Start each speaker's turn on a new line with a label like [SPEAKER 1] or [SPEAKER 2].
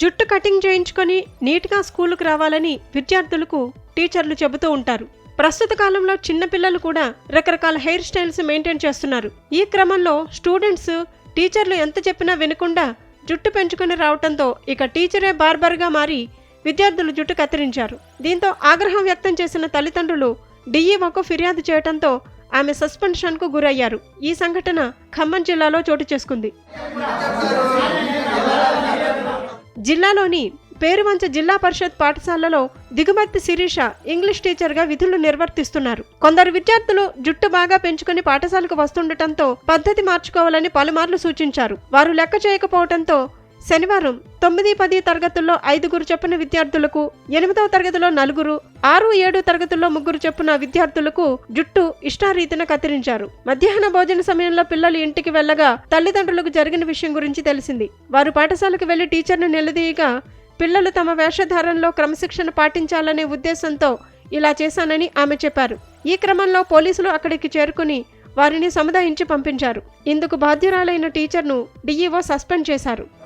[SPEAKER 1] జుట్టు కటింగ్ చేయించుకొని నీట్గా స్కూలుకు రావాలని విద్యార్థులకు టీచర్లు చెబుతూ ఉంటారు. ప్రస్తుత కాలంలో చిన్నపిల్లలు కూడా రకరకాల హెయిర్ స్టైల్స్ మెయింటైన్ చేస్తున్నారు. ఈ క్రమంలో స్టూడెంట్స్ టీచర్లు ఎంత చెప్పినా వినకుండా జుట్టు పెంచుకొని రావటంతో ఇక టీచరే బార్బర్గా మారి విద్యార్థులు జుట్టు కత్తిరించారు. దీంతో ఆగ్రహం వ్యక్తం చేసిన తల్లిదండ్రులు డిఈఓకు ఫిర్యాదు చేయడంతో ఆమె సస్పెన్షన్కు గురయ్యారు. ఈ సంఘటన ఖమ్మం జిల్లాలో చోటు చేసుకుంది. జిల్లాలోని పేరువంచ జిల్లా పరిషత్ పాఠశాలలో దిగుమతి శిరీష ఇంగ్లీష్ టీచర్గా విధులు నిర్వర్తిస్తున్నారు. కొందరు విద్యార్థులు జుట్టు బాగా పెంచుకుని పాఠశాలకు వస్తుండటంతో పద్ధతి మార్చుకోవాలని పలుమార్లు సూచించారు. వారు లెక్క చేయకపోవడంతో శనివారం తొమ్మిది పది తరగతుల్లో ఐదుగురు చొప్పున విద్యార్థులకు ఎనిమిదవ తరగతిలో నలుగురు ఆరు ఏడు తరగతుల్లో ముగ్గురు చొప్పున విద్యార్థులకు జుట్టు ఇష్టారీతిన కత్తిరించారు. మధ్యాహ్న భోజన సమయంలో పిల్లలు ఇంటికి వెళ్ళగా తల్లిదండ్రులకు జరిగిన విషయం గురించి తెలిసింది. వారు పాఠశాలకు వెళ్ళి టీచర్ను నిలదీయగా పిల్లలు తమ వేషధారణలో క్రమశిక్షణ పాటించాలనే ఉద్దేశంతో ఇలా చేశానని ఆమె చెప్పారు. ఈ క్రమంలో పోలీసులు అక్కడికి చేరుకుని వారిని సముదాయించి పంపించారు. ఇందుకు బాధ్యురాలైన టీచర్ను డీఈఓ సస్పెండ్ చేశారు.